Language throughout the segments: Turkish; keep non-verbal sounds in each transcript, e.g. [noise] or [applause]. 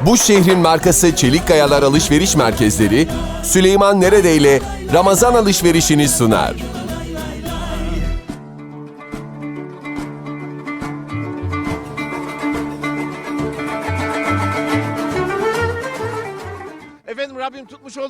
Bu şehrin markası Çelik Kayalar Alışveriş Merkezleri, Süleyman Nerede ile Ramazan alışverişini sunar.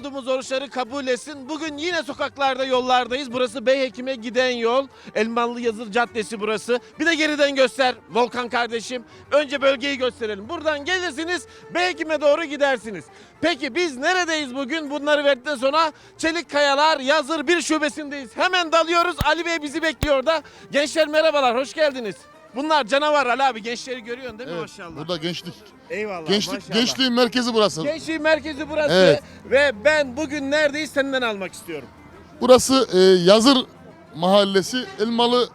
Olduğumuz oruçları kabul etsin. Bugün yine sokaklarda yollardayız. Burası Beyhekim'e giden yol. Elmalı Yazır Caddesi burası. Bir de geriden göster Volkan kardeşim. Önce bölgeyi gösterelim. Buradan gelirsiniz Beyhekim'e doğru gidersiniz. Peki biz neredeyiz bugün? Bunları verdikten sonra Çelik Kayalar Yazır bir şubesindeyiz. Hemen dalıyoruz. Ali Bey bizi bekliyor da. Gençler merhabalar, hoş geldiniz. Bunlar canavar Ali abi. Gençleri görüyorsun değil mi Evet, maşallah? Burada gençlik. Eyvallah Gençlik, maşallah. gençliğin merkezi burası. Gençliğin merkezi burası Evet. ve ben bugün neredeyiz senden almak istiyorum. Burası e, Yazır Mahallesi, Elmalı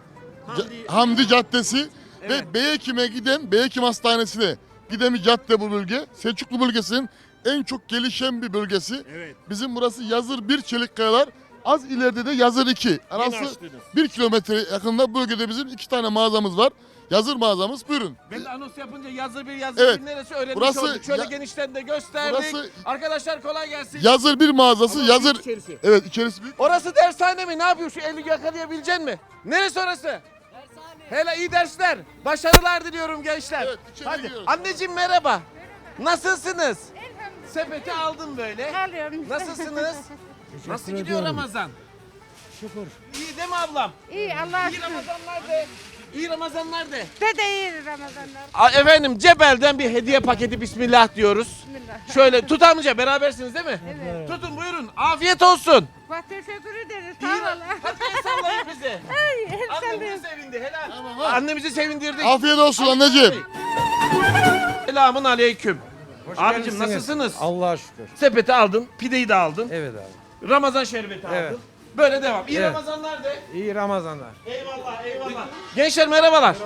Hamdi- Hamdi, Caddesi Evet. ve Beyekim'e giden Beykim Hastanesi'ne giden bir cadde bu bölge. Selçuklu bölgesinin en çok gelişen bir bölgesi. Evet. Bizim burası Yazır 1 Çelik Kayalar. Az ileride de Yazır 2. Arası açtınız. 1 kilometre yakında bölgede bizim iki tane mağazamız var. Yazır mağazamız buyurun. Ben de anons yapınca yazı bir yazı Evet. bir neresi öğrenmiş Burası olduk. Şöyle ya- genişten de gösterdik. Burası- Arkadaşlar kolay gelsin. Yazır 1 mağazası, Ama Yazır... büyük içerisi. Evet içerisi büyük. Orası dershane mi? Ne yapıyor? Şu eli yakalayabilecek mi? Neresi orası? Dershane. Hele iyi dersler. Başarılar diliyorum gençler. Evet, içeri Hadi. giriyoruz. Anneciğim merhaba. Nasılsınız? Sepeti aldım böyle. Alıyorum. Nasılsınız? [laughs] Nasıl gidiyor Ramazan? Şükür. İyi değil mi ablam? İyi Allah'a İyi şükür. Ramazanlar de. İyi Ramazanlar de. De de iyi Ramazanlar. A- Efendim Cebel'den bir hediye paketi bismillah diyoruz. Bismillah. [laughs] Şöyle tut amca berabersiniz değil mi? Evet. Tutun buyurun. Afiyet olsun. Bak teşekkür ederiz. İyi, Sağ ol. hadi el sallayın bize. [laughs] Ay, el Annemizi sevindi helal. Annemizi sevindirdik. Afiyet olsun anneciğim. Selamun aleyküm. Abicim nasılsınız? Allah'a şükür. Sepeti aldın, pideyi de aldın, Evet abi. Ramazan şerbeti aldın. Evet. Böyle devam. İyi Evet. Ramazanlar de. İyi Ramazanlar. Eyvallah, eyvallah. Gençler merhabalar.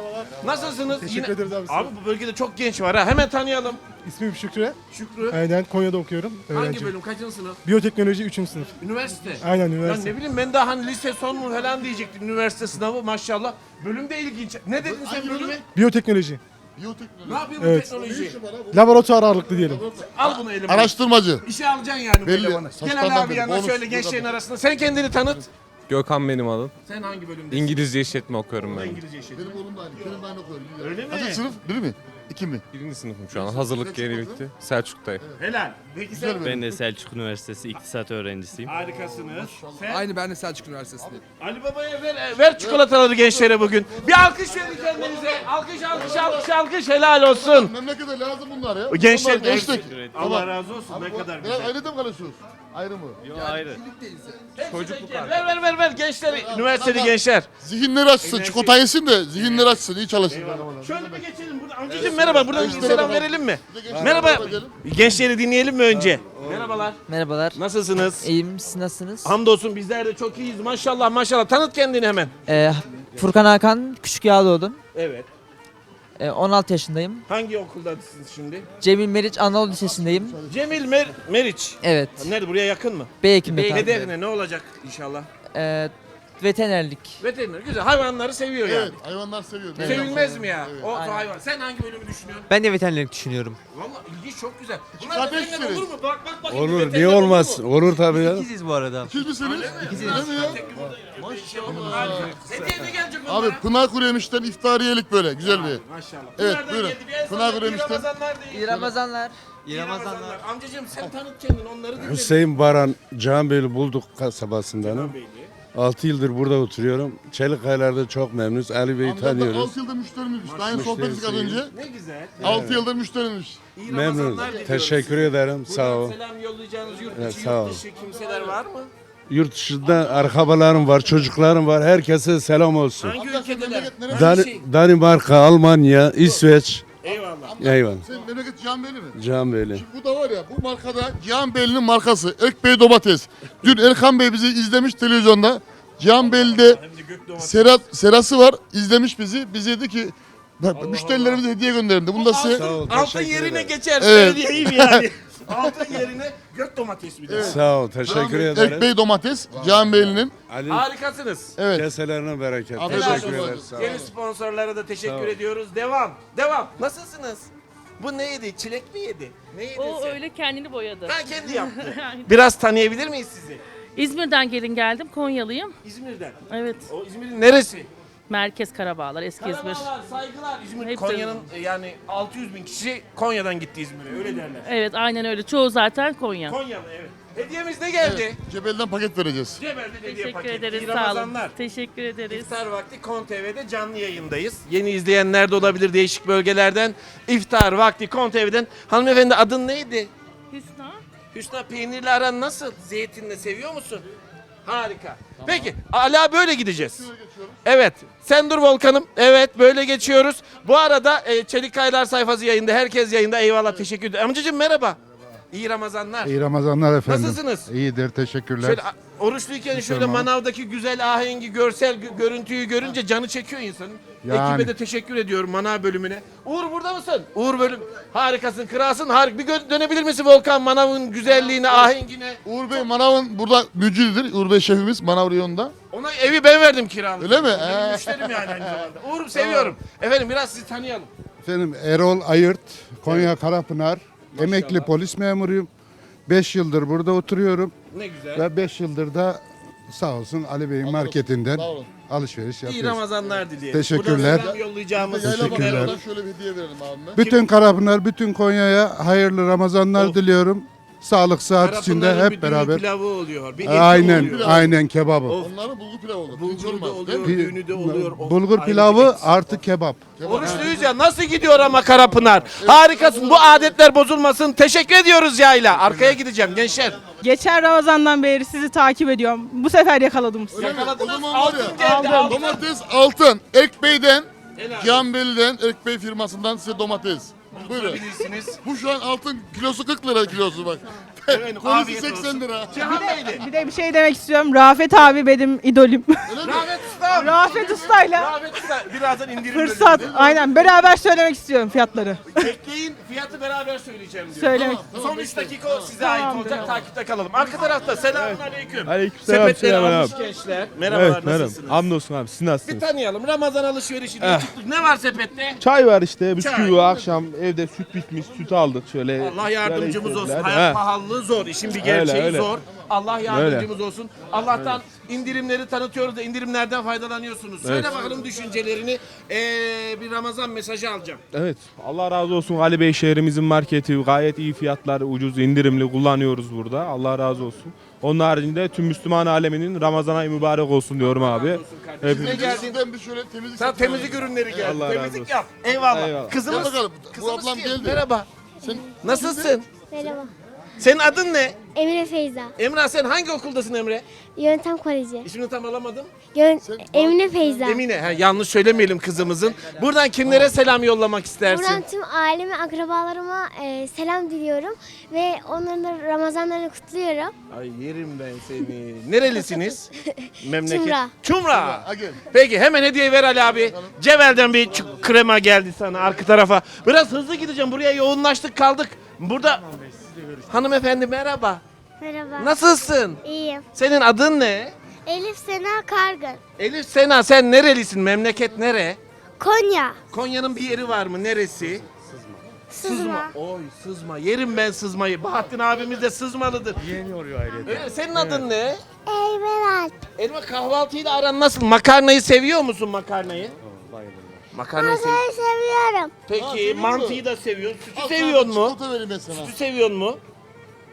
Nasılsınız? Teşekkür ederiz abi, Abi bu bölgede çok genç var ha. Hemen tanıyalım. İsmim Şükrü. Şükrü. Aynen Konya'da okuyorum. Hangi Öğrenci. bölüm? Kaçıncı sınıf? Biyoteknoloji 3. sınıf. Üniversite. Aynen Ya üniversite. ne bileyim ben daha hani lise son mu falan diyecektim. Üniversite sınavı maşallah. Bölüm de ilginç. Ne dedin sen Hangi bölüme? bölüm? Biyoteknoloji. Biyoteknoloji. Ne yapıyor bu Evet. teknoloji? Laboratuvar ağırlıklı diyelim. Al bunu elime. Araştırmacı. İşe alacaksın yani Belli. böyle bana. Gel Saçlardan abi belli. yanına Bonus şöyle burada gençlerin bu. arasında. Sen kendini tanıt. Gökhan benim adım. Sen hangi bölümdesin? İngilizce işletme okuyorum ben. İngilizce işi. Benim oğlum da aynı. Benim de aynı okuyor. Öyle mi? Kaçıncı sınıf? Biri mi? İki mi? Birinci sınıfım şu an. Hazırlık yeni bitti. Selçuk'tayım. Helal. Peki sen Ben de Selçuk Üniversitesi İktisat öğrencisiyim. harikasınız. Sen Aynı ben de Selçuk Üniversitesi'ndeyim. Ali Baba'ya ver, ver çikolataları gençlere bugün. Bir alkış verin kendinize. Alkış, alkış, alkış, alkış. Helal olsun. Memlekete lazım bunlar ya. Gençler Bunlar gençlik. Allah razı olsun. Ne kadar güzel. da mı konuşuyoruz? Ayrı mı? Yo ayrı. Çocukluk Ver ver ver ver gençler. Üniversiteli gençler. Zihinleri açsın. Çikolata yesin de zihinleri açsın. iyi çalışsın. Şöyle bir geçelim. Burada amcacığım merhaba. Buradan bir selam verelim mi? Merhaba. Gençleri dinleyelim mi önce? Merhabalar. Merhabalar. Nasılsınız? İyiyim, siz nasılsınız? Hamdolsun bizler de çok iyiyiz. Maşallah maşallah. Tanıt kendini hemen. Ee, Furkan Hakan, Küçük Yağlıoğlu. Evet. Ee, 16 yaşındayım. Hangi okuldasınız şimdi? Cemil Meriç Anadolu Lisesi'ndeyim. Cemil Mer Meriç. Evet. Nerede buraya yakın mı? B Ekim Hedef ne? Ne olacak inşallah? Ee, veterinerlik. Veteriner. Güzel. Hayvanları seviyor yani. Evet. Hayvanlar seviyor. Sevilmez mi ya? O Aynen. hayvan. Sen hangi bölümü düşünüyorsun? Ben de veterinerlik düşünüyorum. Valla ilginç çok güzel. Bunlar kardeş veteriner misiniz? olur mu? Bak bak bak. Olur niye olmaz? Olur tabii ya. İkiziz bu arada. İkiz misiniz? İkiz Öyle mi ya? Hediye ne gelecek onlara? Abi Pınar Kuru Yemiş'ten iftariyelik böyle. Güzel bir. Maşallah. Evet, Pınar'dan buyurun. geldi. Bir el Pınar salla. Kuru İyi Yemiş'ten. Ramazanlar. İyi Ramazanlar. İyi Ramazanlar. Amcacığım sen tanıt kendini onları dinle. Hüseyin Baran, Canbeyli bulduk kasabasındanım. 6 yıldır burada oturuyorum. Çelikaylar'da çok memnunuz. Ali Bey'i tanıyoruz. 6 yıldır müşterimizmiş. Daha yeni sohbet ettik az önce. Ne güzel. 6 yıldır müşterimmiş. İyi Memnun. Ramazanlar diliyoruz Teşekkür ederim. Sağ Buradan ol. selam yollayacağınız yurt Evet, içi, sağ ol. yurt dışı kimseler var mı? Yurt dışında arkabalarım var, çocuklarım var. Herkese selam olsun. Hangi ülkedeler? Dan şey. Danimarka, Almanya, İsveç. Eyvallah. Eyvallah. Senin memleket Cihanbeyli mi? Canbeyli. Bu da var ya bu markada Cihanbeyli'nin markası. Ekbey domates. Dün Erkan Bey bizi izlemiş televizyonda. Cihanbeyli'de Serat, serası var. izlemiş bizi. Biz dedi ki müşterilerimize hediye gönderin. de. Bunu da size [laughs] Altın yerine geçer Evet. söyleyeyim yani. Altın yerine gök domates bir de. Sağ ol, teşekkür ederim. Ekbey domates Cihanbeyli'nin. Ali Harikasınız. Evet. keselerine bereket. Afiyet Helal Teşekkür olsun. ederiz. Sağ ol. Yeni sponsorlara da teşekkür ol. ediyoruz. Devam. Devam. Nasılsınız? Bu ne yedi? Çilek mi yedi? Ne yedin O sen? öyle kendini boyadı. Ha kendi yaptı. [laughs] Biraz tanıyabilir miyiz sizi? İzmir'den gelin geldim. Konyalıyım. İzmir'den. Evet. O İzmir'in neresi? Merkez Karabağlar, eski İzmir. Saygılar. İzmir, Hepsi- Konya'nın e, yani 600 bin kişi Konya'dan gitti İzmir'e öyle derler. Evet, aynen öyle. Çoğu zaten Konya. Konyalı evet. Hediyemiz ne geldi? Cebelden paket vereceğiz. Cebel'de hediye Teşekkür paketi. ederiz. İyi Sağ olun. Ramazanlar. Teşekkür ederiz. İftar vakti Kon TV'de canlı yayındayız. Yeni izleyenler de olabilir değişik bölgelerden. İftar vakti Kon TV'den. Hanımefendi adın neydi? Hüsna. Hüsna peynirli aran nasıl? Zeytinle seviyor musun? Harika. Peki ala böyle gideceğiz. Evet. Sen dur Volkan'ım. Evet böyle geçiyoruz. Bu arada e, Çelik Kaylar sayfası yayında. Herkes yayında. Eyvallah teşekkür ederim. Amcacığım merhaba. İyi Ramazanlar. İyi Ramazanlar efendim. Nasılsınız? İyidir teşekkürler. Şöyle a- oruçluyken şöyle Tamam. manavdaki güzel ahengi, görsel gö- görüntüyü görünce canı çekiyor insanın. Yani. Ekibe de teşekkür ediyorum manav bölümüne. Uğur burada mısın? Uğur bölüm. Harikasın, kralsın. Harik. Bir gö- dönebilir misin Volkan manavın güzelliğine, ahengine? Uğur Bey manavın burada mücüdür. Uğur Bey şefimiz manav reyonunda. Ona evi ben verdim kiralık. Öyle mi? Benim Ee. müşterim yani aynı [laughs] zamanda. Uğur'um seviyorum. Efendim biraz sizi tanıyalım. Efendim Erol Ayırt, Konya Karapınar. Emekli polis memuruyum. 5 yıldır burada oturuyorum Ne güzel. ve 5 yıldır da sağ olsun Ali Bey'in marketinden Sağ olun. alışveriş İyi yapıyoruz. Ramazanlar dileyelim. Teşekkürler. Buradan selam yollayacağımız Teşekkürler. şöyle bir hediye verelim abime. Bütün Karapınar, bütün Konya'ya hayırlı Ramazanlar diliyorum. Sağlık sıhhat içinde Karapınar'ın bir hep düğün beraber. pilavı oluyor. Bir eti Aynen, oluyor. aynen kebabı. Onların bulgur pilavı olur. Bulguru da oluyor, mi? düğünü de oluyor. O Bulgur ayrı pilavı eksik. artı kebap. Oruçluyuz ya nasıl gidiyor ama Karapınar? Harikasın bu adetler bozulmasın. Teşekkür ediyoruz yayla. Arkaya gideceğim gençler. Geçen Ramazan'dan beri sizi takip ediyorum. Bu sefer yakaladım sizi. O Yakaladınız. zaman var Altın ya. geldi altın. Domates altın. Ekbey'den, Helal. Ekbey firmasından size domates. Buyurun. Bilirsiniz. Bu şu an altın kilosu 40 lira kilosu bak. Efendim, afiyet 80 olsun. lira. Cihan Beyli. Bir de bir şey demek istiyorum. Rafet abi benim idolüm. Rahmet Usta. Rafet Usta'yla Rahmet Usta. Birazdan indirim fırsat. bölümünde. Aynen beraber söylemek istiyorum fiyatları. Bekleyin fiyatı beraber söyleyeceğim diyor. Söylemek. Son 3 dakika o size ait Tamam, olacak. Takipte kalalım. Arka tarafta selamun aleyküm. Aleykümselam, Sepetleri selam almış abi. gençler. Merhabalar nasılsınız? Hamdolsun abi. Siz Bir nasılsınız? tanıyalım. Ramazan alışverişi diye çıktık. Ne var sepette? Çay var işte. Çay. Bisküvi akşam evde süt bitmiş. Süt aldık şöyle. Allah yardımcımız olsun. Hayat He. Pahalılığı zor. İşin bir gerçeği öyle. zor. Allah yardımcımız olsun. Allah'tan indirimleri tanıtıyoruz da indirimlerden faydalanıyorsunuz. Söyle Evet. bakalım düşüncelerini. Ee, bir Ramazan mesajı alacağım. Evet. Allah razı olsun Ali Bey şehrimizin marketi gayet iyi fiyatlar, ucuz, indirimli kullanıyoruz burada. Allah razı olsun. Onun haricinde tüm Müslüman aleminin Ramazan ayı mübarek olsun diyorum abi. olsun kardeşim. Hepimiz. Ne geldin? Sizden bir şöyle temizlik Sen yapalım. temizlik ürünleri geldi. Allah razı temizlik olsun. yap. Eyvallah. Eyvallah. Kızımız, Gel bakalım. Bu kızımız ablam kim? geldi. Merhaba. Sen Nasılsın? Merhaba. Senin adın ne? Emine Feyza. Emrah sen hangi okuldasın Emre? Yöntem Koleji. İsmini tam alamadım. Yön Emine Feyza. Emine. Ha, yanlış söylemeyelim kızımızın. Buradan kimlere selam yollamak istersin? Buradan tüm aileme, akrabalarıma e, selam diliyorum ve onların da Ramazanlarını kutluyorum. Ay yerim ben seni. Nerelisiniz? [laughs] Memleket. Çumra. Çumra. Ha, gel. Peki hemen hediye ver Ali abi. Cevel'den bir krema geldi sana arka tarafa. Biraz hızlı gideceğim. Buraya yoğunlaştık kaldık. Burada Hanımefendi merhaba. Merhaba. Nasılsın? İyiyim. Senin adın ne? Elif Sena Kargın. Elif Sena sen nerelisin? Memleket nere? Konya. Konya'nın bir yeri var mı? Neresi? Sızma. Oy sızma. Yerim ben sızmayı. Bahattin abimiz de sızmalıdır. Yeni oluyor ayrıca. Senin adın ne? Eymen Alp. Elma kahvaltıyla aran nasıl? Makarnayı seviyor musun makarnayı? Makarnayı sev. Seni seviyorum. Peki mantıyı musun? da seviyorsun. Sütü Al seviyor sana mu? Çikolata vereyim ben sana. Sütü seviyor mu?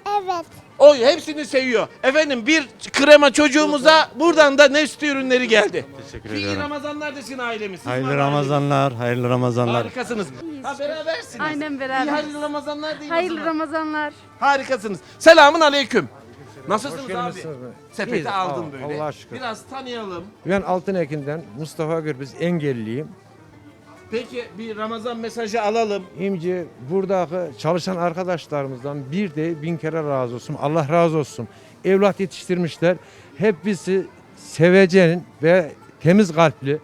Evet. Oy hepsini seviyor. Efendim bir krema çocuğumuza buradan da Nesli ürünleri geldi. Teşekkür İyi Ramazanlar desin ailemiz. Siz Hayırlı Ramazanlar, hayırlı. Ramazanlar. Harikasınız. Ha berabersiniz. Aynen İyi, beraber. hayırlı Ramazanlar değil Hayırlı Ramazanlar. Harikasınız. Selamun aleyküm. Nasılsınız abi? Sepeti İyiyiz, aldım böyle. Allah'a şükür. Biraz tanıyalım. Ben Altınekin'den Mustafa Gürbüz engelliyim. Peki bir Ramazan mesajı alalım. İmci buradaki çalışan arkadaşlarımızdan bir de bin kere razı olsun. Allah razı olsun. Evlat yetiştirmişler. Hep bizi seveceğin ve temiz kalpli e,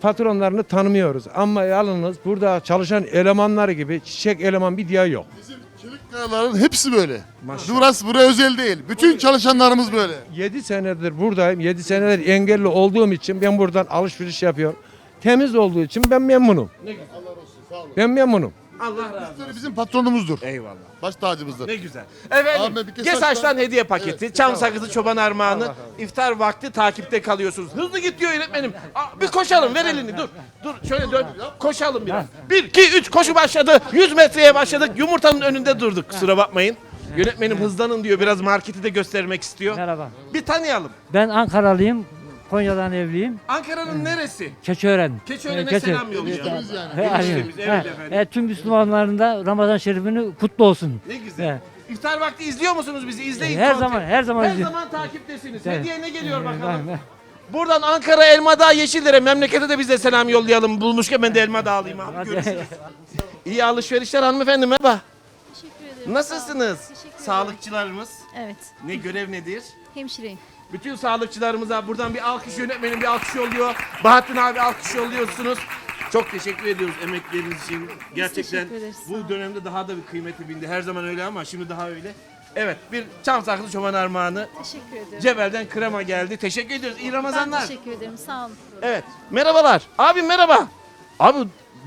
patronlarını tanımıyoruz. Ama yalnız burada çalışan elemanlar gibi çiçek eleman bir diye yok. Bizim çelik kayaların hepsi böyle. Burası buraya özel değil. Bütün çalışanlarımız böyle. 7 senedir buradayım. 7 senedir engelli olduğum için ben buradan alışveriş yapıyorum. Temiz olduğu için ben memnunum. Ne güzel. Ben memnunum. Allah razı olsun. Bizim patronumuzdur. Eyvallah. Baş tacımızdır. Ne güzel. Efendim, Abi Gesaç'tan açtan- hediye paketi, çam sakızı çoban armağanı, iftar vakti takipte kalıyorsunuz. Hızlı git diyor yönetmenim. Aa, bir koşalım, ver elini, dur. Dur, şöyle dön. Koşalım biraz. Bir, iki, üç, koşu başladı. 100 metreye başladık. Yumurtanın önünde durduk, kusura bakmayın. Yönetmenim hızlanın diyor, biraz marketi de göstermek istiyor. Merhaba. Bir tanıyalım. Ben Ankaralıyım. Konya'dan evliyim. Ankara'nın neresi? Keçiören. Keçiören'e selam yollayalım. Eniştemiz yani. Eniştemiz, evet efendim. tüm Müslümanların da Ramazan şerifini kutlu olsun. Ne güzel. İftar vakti izliyor musunuz bizi? İzleyin. Her zaman, her zaman Her izliyorum. zaman takiptesiniz. Evet. Hediye ne geliyor bakalım? Ben- Buradan Ankara Elmadağ Yeşillere memlekete de biz de selam yollayalım. Bulmuşken ben de Elmadağ alayım abi. Görüşürüz. İyi alışverişler hanımefendi merhaba. Nasılsınız? Sağlıkçılarımız. Evet. Ne görev nedir? Hemşireyim. Bütün sağlıkçılarımıza buradan bir alkış yönetmenim bir alkış yolluyor. Bahattin abi alkış yolluyorsunuz. Çok teşekkür ediyoruz emekleriniz için. Gerçekten teşekkür ederiz. bu dönemde daha da bir kıymeti bindi. Her zaman öyle ama şimdi daha öyle. Evet bir çam saklı çoban armağanı. Teşekkür ederim. Cebel'den krema geldi. Teşekkür ediyoruz. İyi Ramazanlar. teşekkür ederim. Sağ olun. Evet. Merhabalar. Abi merhaba. Abi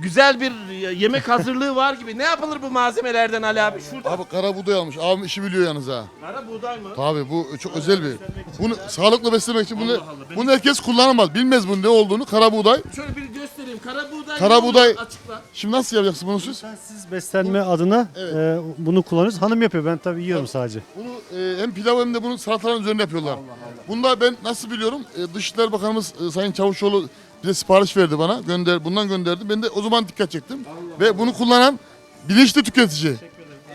güzel bir yemek hazırlığı var gibi. Ne yapılır bu malzemelerden Ali abi? Şurada. Abi kara buğday almış. Abim işi biliyor yalnız ha. Kara buğday mı? Tabii bu çok özel bir. Bunu sağlıklı beslemek için bunu Allah Allah, benim- bunu herkes kullanamaz. Bilmez bunun ne olduğunu. Kara buğday. Şöyle bir göstereyim. Kara buğday. Kara ne buğday- Açıkla. Şimdi nasıl yapacaksın bunu siz? Siz beslenme adına e, bunu kullanıyoruz. Hanım yapıyor. Ben tabii yiyorum sadece. Bunu e, hem pilav hem de bunu salataların üzerine yapıyorlar. Bunda ben nasıl biliyorum? E, Dışişleri Bakanımız e, Sayın Çavuşoğlu bize sipariş verdi bana. Gönder, bundan gönderdi. Ben de o zaman dikkat çektim. Ve bunu kullanan bilinçli tüketici.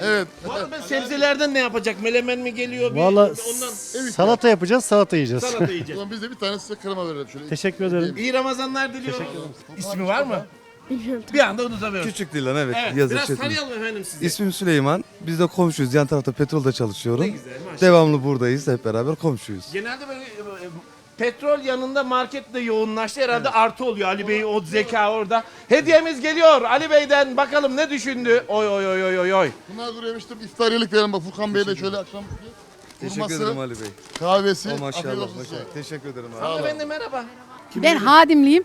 Evet. Bu arada ben sebzelerden ne yapacak? Melemen mi geliyor? Bir, Valla ondan salata yapacağız, salata yiyeceğiz. salata O yiyeceğiz. zaman biz de bir tane size krema verelim şöyle. Teşekkür ederim. İyi Ramazanlar diliyorum. İsmi var mı? Bir anda unutamıyorum. Küçük Dilan evet. Evet, yazı biraz çetin. tanıyalım efendim sizi. İsmim Süleyman. Biz de komşuyuz. Yan tarafta petrolde çalışıyorum. Ne güzel maşallah. Devamlı buradayız. Hep beraber komşuyuz. Genelde böyle e, petrol yanında market de yoğunlaştı. Herhalde artı oluyor Ali Bey o zeka orada. Hediyemiz geliyor Ali Bey'den. Bakalım ne düşündü? Oy oy oy oy oy oy. Bunlar yemiştim. İftariyelik verelim bak Furkan Bey'e de şöyle akşam Teşekkür ederim Ali Bey. kahvesi. O afiyet maşallah. olsun size. maşallah. Teşekkür ederim abi. Hanımefendi merhaba. Ben hadimliyim.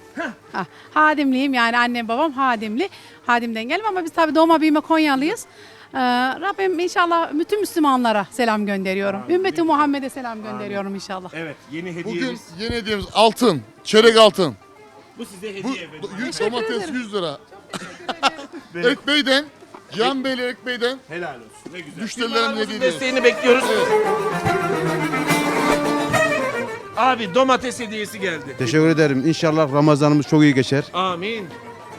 Ha, hadimliyim yani annem babam hadimli. Hadimden geldim ama biz tabii doğma büyüme Konyalıyız. Ee, Rabbim inşallah bütün Müslümanlara selam gönderiyorum. Ümmeti Muhammed'e selam gönderiyorum inşallah. Evet yeni Bugün hediyemiz. yeni hediyemiz altın. Çeyrek altın. Bu size Bu hediye efendim. do- yüz Teşekkür domates ederim. 100 lira. Ekbey'den, [laughs] Cihan Bey'le Ekbey'den Helal olsun. Ne güzel. Hediye ediyoruz. desteğini bekliyoruz. Abi domates hediyesi geldi. Teşekkür ederim. İnşallah Ramazanımız çok iyi geçer. Amin.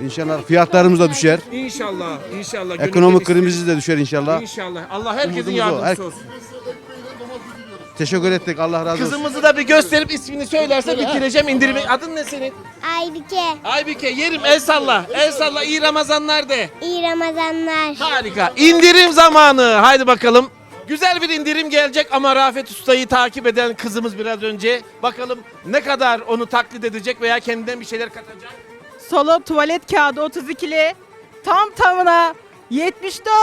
İnşallah fiyatlarımız da düşer. İnşallah. İnşallah. Gönül Ekonomik genişliği- krizimiz de düşer inşallah. İnşallah. Allah herkesin Umudumuz o. yardımcısı Her- olsun. Teşekkür ettik. Allah razı olsun. Kızımızı da bir gösterip ismini söylerse bitireceğim indirimi. Adın ne senin? Aybike. Aybike yerim el salla. El salla iyi Ramazanlar de. İyi Ramazanlar. Harika. İndirim zamanı. Haydi bakalım. Güzel bir indirim gelecek ama Rafet Usta'yı takip eden kızımız biraz önce. Bakalım ne kadar onu taklit edecek veya kendinden bir şeyler katacak. Solo tuvalet kağıdı 32'li tam tamına 74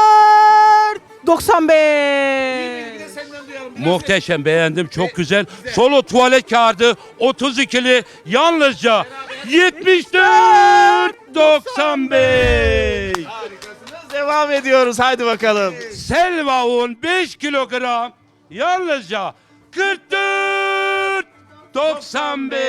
95. Bir de senden duyalım. Biraz Muhteşem beğendim çok güzel. Solo tuvalet kağıdı 32'li yalnızca 74 95. Harikasınız. Devam ediyoruz. Haydi bakalım. Selva un 5 kilogram yalnızca 44 95.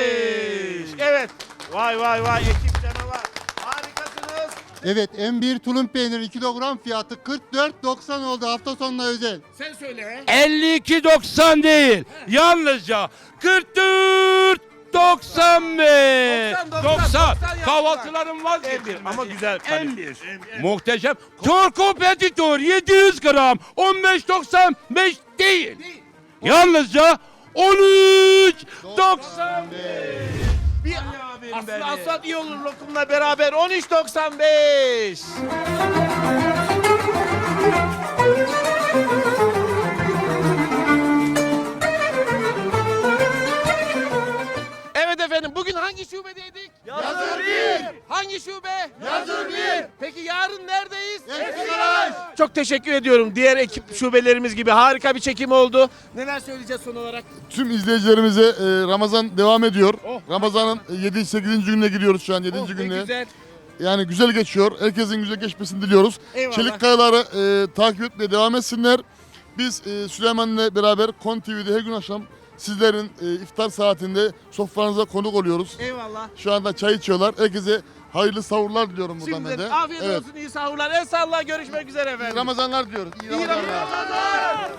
Evet. Vay vay vay ekip canavar. Harikasınız. Evet M1 tulum peyniri 2 kilogram fiyatı 44.90 oldu hafta sonuna özel. Sen söyle. 52.90 değil yalnızca 44 95. 90, 90. 90 Kahvaltıların M1 vazgeçilmezi. ama güzel. M1. Muhteşem. Tur kompetitör 700 gram 15.95 değil. Yalnızca 13 95. Bir aslında asfalt iyi olur lokumla beraber 13.95. teşekkür ediyorum. Diğer ekip şubelerimiz gibi harika bir çekim oldu. Neler söyleyeceğiz son olarak? Tüm izleyicilerimize e, Ramazan devam ediyor. Oh. Ramazan'ın 7-8. gününe gidiyoruz şu an 7. Oh, ne gününe. güzel. yani güzel geçiyor. Herkesin güzel geçmesini diliyoruz. Eyvallah. Çelik Kayalar'ı e, takip etmeye devam etsinler. Biz e, Süleyman'la beraber Kon TV'de her gün akşam sizlerin e, iftar saatinde sofranıza konuk oluyoruz. Eyvallah. Şu anda çay içiyorlar. Herkese hayırlı savurlar diliyorum buradan ben Şimdiden de. afiyet Evet. olsun, iyi sahurlar. El salla, görüşmek üzere efendim. Ramazanlar diyoruz. İyi İyi Ramazanlar.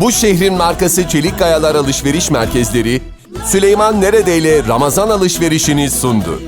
Bu şehrin markası Çelik Kayalar Alışveriş Merkezleri Süleyman Neredeyle Ramazan alışverişini sundu.